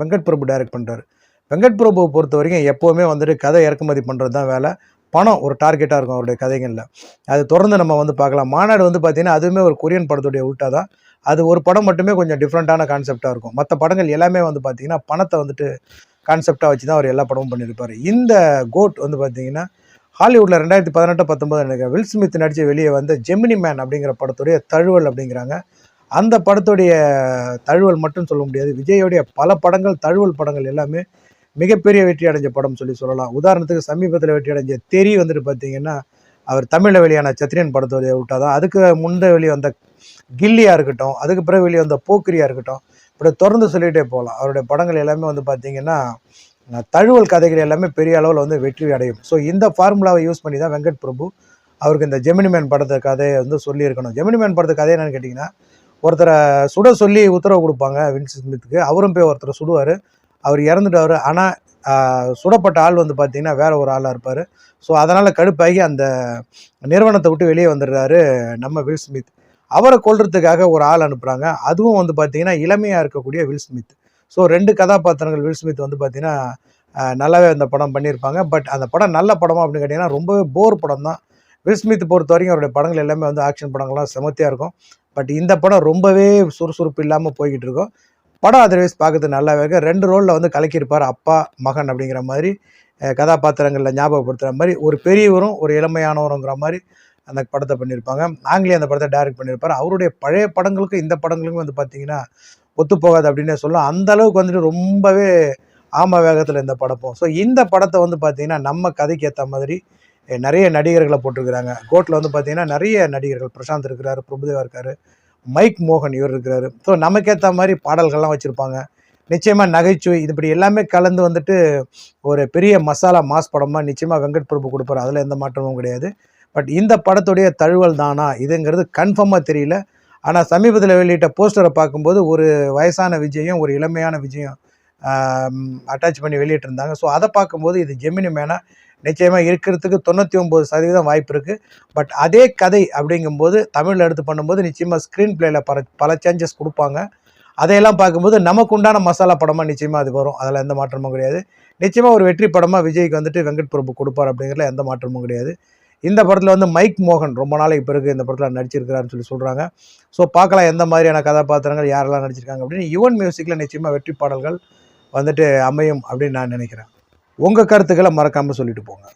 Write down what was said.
Venkat Prabhu direct பண்ணுறாரு வெங்கட் பிரபுவை பொறுத்த வரைக்கும் எப்போவுமே வந்துட்டு கதை இறக்குமதி பண்ணுறது தான் வேலை. பணம் ஒரு டார்கெட்டாக இருக்கும் அவருடைய கதைகளில். அது தொடர்ந்து நம்ம வந்து பார்க்கலாம். மாநாடு வந்து பார்த்திங்கன்னா அதுவுமே ஒரு கொரியன் படத்துடைய உல்ட்டா தான். அது ஒரு படம் மட்டுமே கொஞ்சம் டிஃப்ரெண்ட்டான கான்செப்டாக இருக்கும். மற்ற படங்கள் எல்லாமே வந்து பார்த்திங்கன்னா பணத்தை வந்துட்டு கான்செப்டாக வச்சு தான் அவர் எல்லா படமும் பண்ணியிருப்பார். இந்த கோட் வந்து பார்த்தீங்கன்னா ஹாலிவுட்டில் ரெண்டாயிரத்தி பதினெட்டு பத்தொம்பது எனக்கு வில் ஸ்மித் நடித்து வெளியே வந்த ஜெமினி மேன் அப்படிங்கிற படத்துடைய தழுவல் அப்படிங்கிறாங்க. அந்த படத்துடைய தழுவல் மட்டும் சொல்ல முடியாது. விஜயோடைய பல படங்கள் தழுவல் படங்கள் எல்லாமே மிகப்பெரிய வெற்றி அடைஞ்ச படம் சொல்லி சொல்லலாம். உதாரணத்துக்கு சமீபத்தில் வெற்றி அடைஞ்ச தெரி வந்துட்டு பார்த்தீங்கன்னா அவர் தமிழில் வெளியான சத்ரியன் படத்துடைய விட்டாதான் அதுக்கு முந்தைய வெளியே வந்த கில்லியாக இருக்கட்டும் அதுக்கு பிறகு வெளியே வந்த போக்கிரியாக இருக்கட்டும் இப்படி தொடர்ந்து சொல்லிகிட்டே போகலாம். அவருடைய படங்கள் எல்லாமே வந்து பார்த்திங்கன்னா தழுவல் கதைகள் எல்லாமே பெரிய அளவில் வந்து வெற்றி அடையும். ஸோ இந்த ஃபார்முலாவை யூஸ் பண்ணி தான் வெங்கட் பிரபு அவருக்கு இந்த ஜெமினிமேன் படத்து படத்தை கதையை வந்து சொல்லியிருக்கணும். ஜெமினிமேன் படத்து கதை என்னன்னு கேட்டிங்கன்னா ஒருத்தரை சுட சொல்லி உத்தரவு கொடுப்பாங்க வின்ஸ் ஸ்மித்துக்கு. அவரும் போய் ஒருத்தரை சுடுவார். அவர் இறந்துட்டார். ஆனால் சுடப்பட்ட ஆள் வந்து பார்த்திங்கன்னா வேற ஒரு ஆளாக இருப்பார். ஸோ அதனால் கடுப்பாகி அந்த நிறுவனத்தை விட்டு வெளியே வந்துடுறாரு நம்ம வில் ஸ்மித். அவரை கொல்றதுக்காக ஒரு ஆள் அனுப்புகிறாங்க அதுவும் வந்து பார்த்தீங்கன்னா இளமையாக இருக்கக்கூடிய வில் ஸ்மித். ஸோ ரெண்டு கதாபாத்திரங்கள் வில் ஸ்மித் வந்து பார்த்திங்கன்னா நல்லாவே அந்த படம் பண்ணியிருப்பாங்க. பட் அந்த படம் நல்ல படமா அப்படின்னு கேட்டிங்கன்னா ரொம்பவே போர் படம் தான் வில் ஸ்மித் பொறுத்த வரைக்கும் அவருடைய படங்கள் எல்லாமே வந்து ஆக்ஷன் படங்கள்லாம் செமத்தியாக இருக்கும். பட் இந்த படம் ரொம்பவே சுறுசுறுப்பு இல்லாமல் போய்கிட்டு இருக்கும். படம் அதர்வைஸ் பார்க்கறது நல்லாவே இருக்கு. ரெண்டு ரோலில் வந்து கலக்கியிருப்பார் அப்பா மகன் அப்படிங்கிற மாதிரி கதாபாத்திரங்களில் ஞாபகப்படுத்துகிற மாதிரி ஒரு பெரியவரும் ஒரு இளமையானவருங்கிற மாதிரி அந்த படத்தை பண்ணியிருப்பாங்க. நாங்களே அந்த படத்தை டைரக்ட் பண்ணியிருப்பார். அவருடைய பழைய படங்களுக்கும் இந்த படங்களுக்கும் வந்து பார்த்திங்கன்னா ஒத்து போகாது அப்படின்னே சொல்லலாம். அந்த அளவுக்கு வந்துட்டு ரொம்பவே ஆம வேகத்தில் இந்த படப்போம் ஸோ இந்த படத்தை வந்து பார்த்தீங்கன்னா நம்ம கதைக்கு ஏற்ற மாதிரி நிறைய நடிகர்களை போட்டிருக்கிறாங்க. கோர்ட்டில் வந்து பார்த்தீங்கன்னா நிறைய நடிகர்கள் பிரசாந்த் இருக்கிறாரு பிரபுதேவா இருக்காரு மைக் மோகன் இவர் இருக்கிறாரு. ஸோ நமக்கேற்ற மாதிரி பாடல்கள்லாம் வச்சுருப்பாங்க. நிச்சயமாக நகைச்சுவை இது இப்படி எல்லாமே கலந்து வந்துட்டு ஒரு பெரிய மசாலா மாஸ் படமாக நிச்சயமாக வெங்கட் பிரபு கொடுப்பாரு. அதில் எந்த மாற்றமும் கிடையாது. பட் இந்த படத்துடைய தழுவல் தானா? இதுங்கிறது கன்ஃபார்மாக தெரியல. ஆனால் சமீபத்தில் வெளியிட்ட போஸ்டரை பார்க்கும்போது ஒரு வயசான விஜயம் ஒரு இளமையான விஜயம் அட்டாச் பண்ணி வெளியிட்டிருந்தாங்க. ஸோ அதை பார்க்கும்போது இது ஜெமினி மேனா நிச்சயமாக இருக்கிறதுக்கு தொண்ணூற்றி ஒம்பது சதவீதம் வாய்ப்பு இருக்குது பட் அதே கதை அப்படிங்கும்போது தமிழில் எடுத்து பண்ணும்போது நிச்சயமாக ஸ்க்ரீன் பிளேயில் பல பல சேஞ்சஸ் கொடுப்பாங்க. அதையெல்லாம் பார்க்கும்போது நமக்கு உண்டான மசாலா படமாக நிச்சயமாக அது வரும். அதில் எந்த மாற்றமும் கிடையாது. நிச்சயமாக ஒரு வெற்றி படமாக விஜய்க்கு வந்துட்டு வெங்கட் பிரபு கொடுப்பார் அப்படிங்கிறதுல எந்த மாற்றமும் கிடையாது. இந்த படத்தில் வந்து மைக் மோகன் ரொம்ப நாளைக்கு பிறகு இந்த படத்தில் நடிச்சிருக்கிறாருன்னு சொல்லி சொல்கிறாங்க ஸோ பார்க்கலாம் எந்த மாதிரியான கதாபாத்திரங்கள் யாரெல்லாம் நடிச்சிருக்காங்க அப்படின்னு. யுவன் மியூசிக்கில் நிச்சயமாக வெற்றி பாடல்கள் வந்துட்டு அமையும் அப்படின்னு நான் நினைக்கிறேன். உங்கள் கருத்துக்களை மறக்காமல் சொல்லிட்டு போங்க.